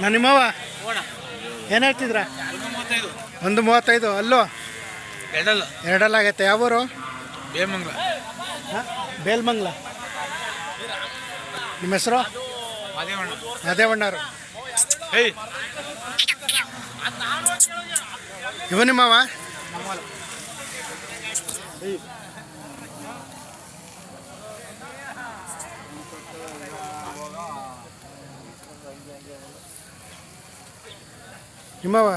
ನಾನು ನಿಮ್ಮವ ಏನು ಹೇಳ್ತಿದ್ರ? ಒಂದು ಮೂವತ್ತೈದು, ಅಲ್ಲೋ? ಎರಡಲ್ಲ ಎರಡಲ್ಲಾಗೈತೆ ಯಾವೂರು ಬೇಲ್ಮಂಗ್ಲ ಬೇಲ್ಮಂಗ್ಲ. ನಿಮ್ಮ ಹೆಸರು? ಹೇಯ್ ಇವ ನಿಮ್ಮವ ನಿಮ್ಮವ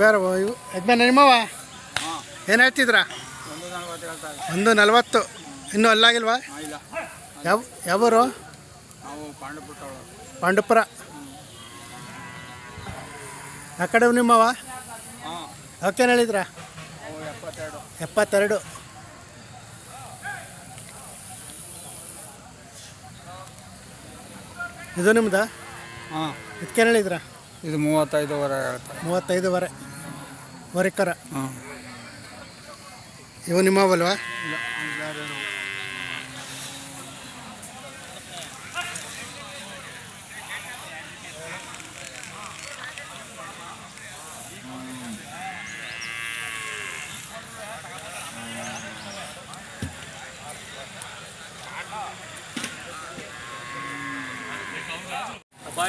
ಬೇರೆ ಇವು ಯಜಮಾನ ನಿಮ್ಮವ ಏನು ಹೇಳ್ತಿದ್ರ? ಒಂದು ನಲ್ವತ್ತು. ಇನ್ನೂ ಅಲ್ಲಾಗಿಲ್ವಾ? ಯಾವ, ಯಾವೂರು? ಪಾಂಡಪುರ ಆ ಕಡೆ ನಿಮ್ಮವ ಅವಕ್ಕೇನು ಹೇಳಿದ್ರ? ಎಪ್ಪತ್ತೆರಡು. ಇದು ನಿಮ್ದ? ಹಾಂ. ಇದಕ್ಕೆ ಹೇಳಿದ್ರ? ಇದು ಮೂವತ್ತೈದುವರೆ ಹೇಳ್ತಾರೆ. ಮೂವತ್ತೈದುವರೆ. ವರೆಕರ ಹಾಂ. ಇವು ನಿಮ್ಮವಲ್ವಾ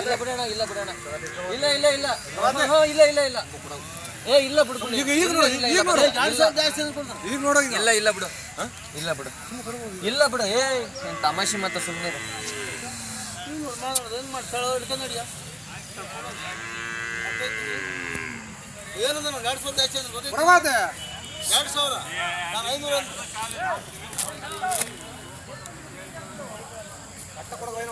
ಇಲ್ಲ ಬಿಡೋಣ ಇಲ್ಲ ಬಿಡೋಣ ಇಲ್ಲ. ಇಲ್ಲ ಇಲ್ಲ ಹಾ, ಇಲ್ಲ ಇಲ್ಲ ಇಲ್ಲ. ಏ ಇಲ್ಲ ಬಿಡು ಈಗ ಈಗ ನೋಡಿ. ಈಗ ನೋಡೋ. ಇಲ್ಲ ಇಲ್ಲ ಬಿಡು. ಇಲ್ಲ ಬಿಡು. ಇಲ್ಲ ಬಿಡು. ಏ ಏನ್ ತಮಾಷೆ ಮತ್ತೆ ಸುಮ್ಮನೆ ಬರವಾದೆ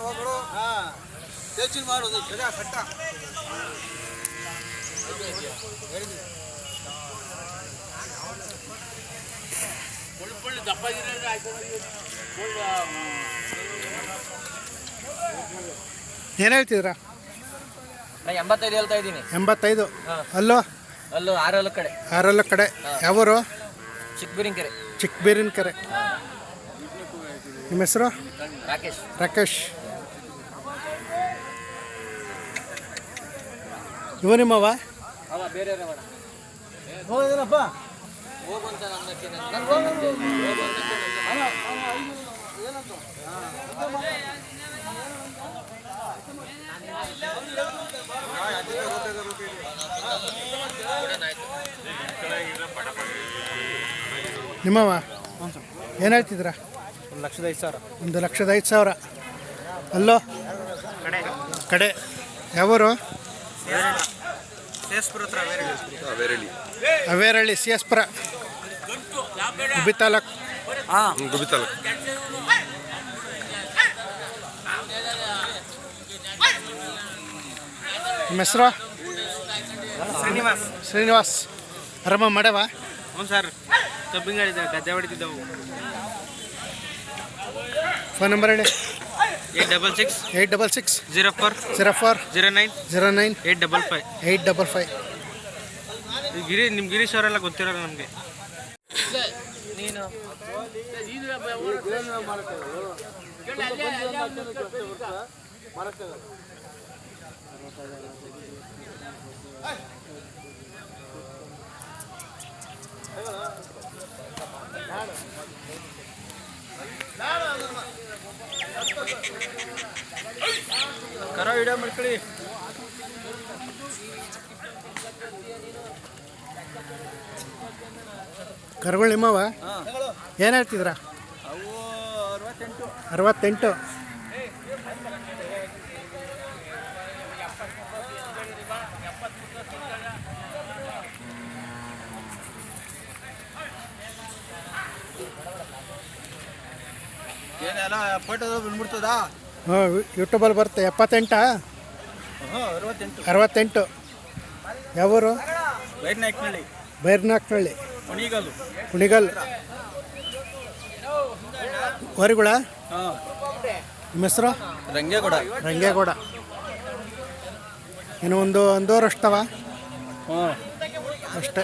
ಏನು ಹೇಳ್ತಿದ್ರ ನಾ ಎಂಬತ್ತೈದು ಹೇಳ್ತಾ ಇದ್ದೀನಿ. ಎಂಬತ್ತೈದು. ಅಲ್ಲೋ ಅಲ್ಲೋ? ಅಲ್ಲೂ ಆರಲ್ಲ ಕಡೆ. ಆರಲ್ಲ ಕಡೆ. ಯಾವರು? ಚಿಕ್ಕಬೀರಿನ ಕೆರೆ. ಚಿಕ್ಕಬೇರಿನ ಕರೆ. ನಿಮ್ಮ ಹೆಸರು? ರಾಕೇಶ್. ರಾಕೇಶ್. ಇವ ನಿಮ್ಮವ? ನಿಮ್ಮವ? ಏನು ಹೇಳ್ತಿದ್ರ ಒಂದು ಲಕ್ಷದ ಐದು ಸಾವಿರ? ಒಂದು ಲಕ್ಷದ ಐದು ಸಾವಿರ. ಅಲ್ಲೋ? ಕಡೆ. ಯಾವರು? ಅವೇರಳ್ಳಿ. ಸಿ ಎಸ್ ಪುರ ಗುಬ್ಬಿ ತಾಲೂಕು. ಹಾಂ. ನಿಮ್ಮ ಹೆಸರು? ಶ್ರೀನಿವಾಸ್. ಶ್ರೀನಿವಾಸ್. ಆರಾಮ ಮಾಡವ ಹ್ಞೂ ಸರ್. ಕಬ್ಬಿಂಗ್ ಹೇಳಿದ್ದೆ ಗದ್ದೆ ಹೊಡಿತಿದ್ದವು. ಫೋನ್ ನಂಬರ್ ಹೇಳಿ. Eight double six eight double six zero four zero four zero nine zero nine eight double five. Eight double five Giri ನಿಮ್ಮ ಗಿರೀಶ್ ಅವರೆಲ್ಲ ಗೊತ್ತಿರೋಲ್ಲ ನಮಗೆ. ನೀನು ಕರ ವಿಡಿಯೋ ಮಾಡ್ಕೊಳ್ಳಿ ಕರುಗಳು ನಿಮ್ಮವ? ಏನು ಹೇಳ್ತಿದ್ರ ಅರವತ್ತೆಂಟು. ಏನೆಲ್ಲ ಫೋಟೋ ಬಂದ್ಬಿಡ್ತದಾ? ಹಾಂ ಯೂಟ್ಯೂಬಲ್ಲಿ ಬರುತ್ತೆ. ಎಪ್ಪತ್ತೆಂಟಾ? ಅರವತ್ತೆಂಟು. ಅರವತ್ತೆಂಟು. ಯಾವೂರು? ಬೈರ್ನಾಕ್ನಳ್ಳಿ ಕುಣಿಗಲ್ ವರಿಗುಳ ಹಾಂ. ನಿಮ್ಮ ಹೆಸರು? ರಂಗೇಗೌಡ. ರಂಗೇಗೌಡ. ಇನ್ನು ಒಂದು ಒಂದೂವರೆ ಅಷ್ಟವ? ಅಷ್ಟೇ.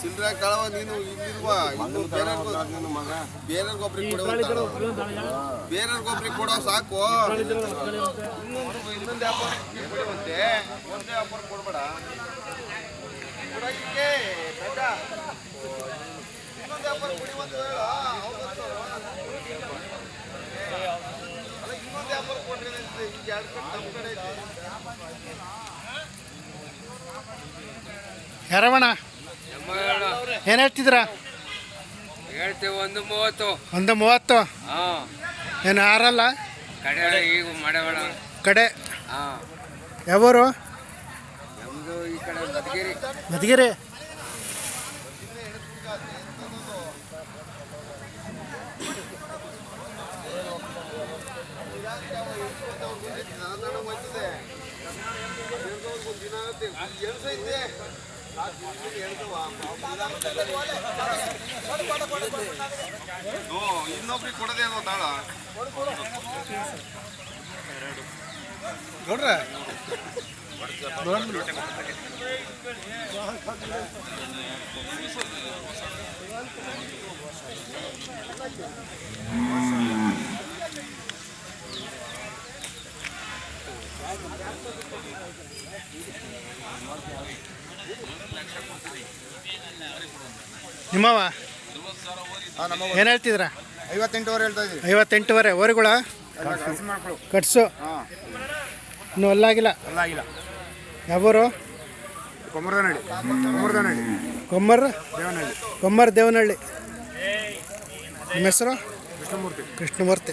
ಚಿಲ್ಲರೆ ಕಳವ ನೀನು ಇಲ್ಲಿರುವ ಇನ್ನು ಬೇರೆ ಬೇರೆ ಗೊಬ್ಬರಿಗೆ ಕೊಡುವ ಬೇರೆ ಗೊಬ್ಬರಿಗೆ ಕೊಡೋ ಸಾಕು. ಇನ್ನೊಂದು ಇನ್ನೊಂದು ವ್ಯಾಪಾರ ಕೊಡುವಂತೆ. ಒಂದೇ ವ್ಯಾಪಾರ ಕೊಡ್ಬೇಡ. ಕೊಡಕ್ಕೆ. ಇನ್ನೊಂದು ವ್ಯಾಪಾರ ಕೊಡುವಂತ ಹೇಳ. ಅಲ್ಲ ಇನ್ನೊಂದು ವ್ಯಾಪಾರ ಕೊಡ್ರಿ ಅಂತ ಈಗ ಎರಡು ಕಡೆ ನಮ್ಮ ಕಡೆ ಐತೆ. ಯಾರವಣ? ಏನು ಹೇಳ್ತಿದ್ರ ಹೇಳ್ತೀವಿ ಒಂದು ಮೂವತ್ತು. ಒಂದು ಮೂವತ್ತು? ಹಾಂ. ಏನು ಆರಲ್ಲ ಕಡೆ ಈಗ ಮಾಡಬೇಡ. ಕಡೆ? ಹಾಂ. ಯಾವೂರು? ನಮ್ಮದು ಈ ಕಡೆ ಮಧುಗಿರಿ. ಮಧುಗಿರಿ? ಇನ್ನೊಬ್ರಿಗೆ ಕೊಡದೆ ಅನ್ನೋ ತಾಳ? ನೋಡ್ರ? ನಿಮ್ಮವ ಏನು ಹೇಳ್ತಿದ್ರ? ಐವತ್ತೆಂಟುವರೆ ಹೇಳ್ತಾ ಇದ್ದೀವಿ. ಐವತ್ತೆಂಟುವರೆ. ಓರಿಗಳ ಕಟ್ಸು. ಇನ್ನು ಅಲ್ಲಾಗಿಲ್ಲ? ಅಲ್ಲಾಗಿಲ್ಲ. ಯಾವೂರು? ಕೊಮ್ಮರದನಹಳ್ಳಿ. ಕೊಮ್ಮರದನಹಳ್ಳಿ. ಕೊಮ್ಮರ್? ದೇವನಹಳ್ಳಿ. ಕೊಮ್ಮರ್ ದೇವನಹಳ್ಳಿ. ನಿಮ್ಮ ಹೆಸರು? ಕೃಷ್ಣಮೂರ್ತಿ. ಕೃಷ್ಣಮೂರ್ತಿ.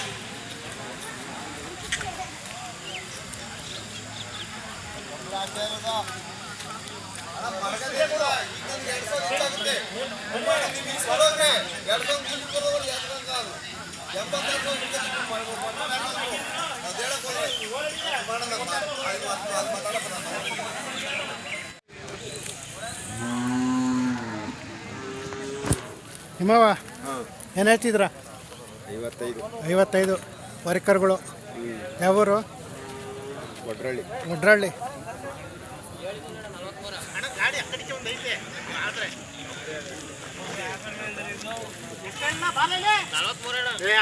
ನಿಮ್ಮವ ಏನು ಹೇಳ್ತಿದ್ರ? ಐವತ್ತೈದು. ಐವತ್ತೈದು ವರ್ಕರ್ಗಳು. ಯಾವೂರು? ಒಡ್ರಳ್ಳಿ ಒಡ್ರಳ್ಳಿ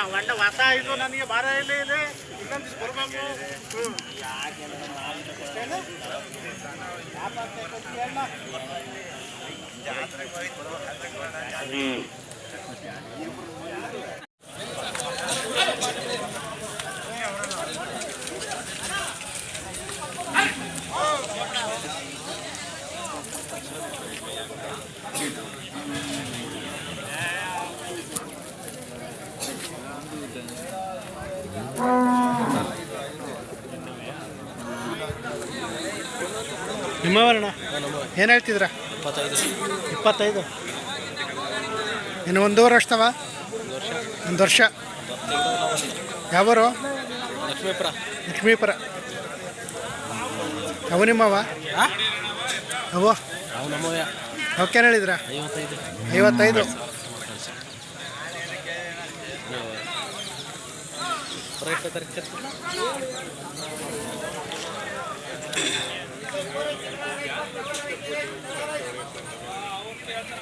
ಹೊಂಡ ವಾಸ ಇದು ನನಗೆ ಬಾರ ಇಲ್ಲಿ ಇಲ್ಲಿ ಇನ್ನೊಂದು ಬರ್ಬೇಕು ಹ್ಮ್. ನಿಮ್ಮವರಣ್ಣ? ಏನು ಹೇಳ್ತಿದ್ರ? ಇಪ್ಪತ್ತೈದು. ಇನ್ನು ಒಂದೂವರೆ ವರ್ಷದವ ಒಂದು ವರ್ಷ. ಯಾವರು? ಲಕ್ಷ್ಮೀಪುರ. ಲಕ್ಷ್ಮೀಪುರ ಅವು ನಿಮ್ಮವ? ಅವು? ಅವಕ್ಕೇನು ಹೇಳಿದ್ರ? ಐವತ್ತೈದು. ಐವತ್ತೈದು. 青木ペアさん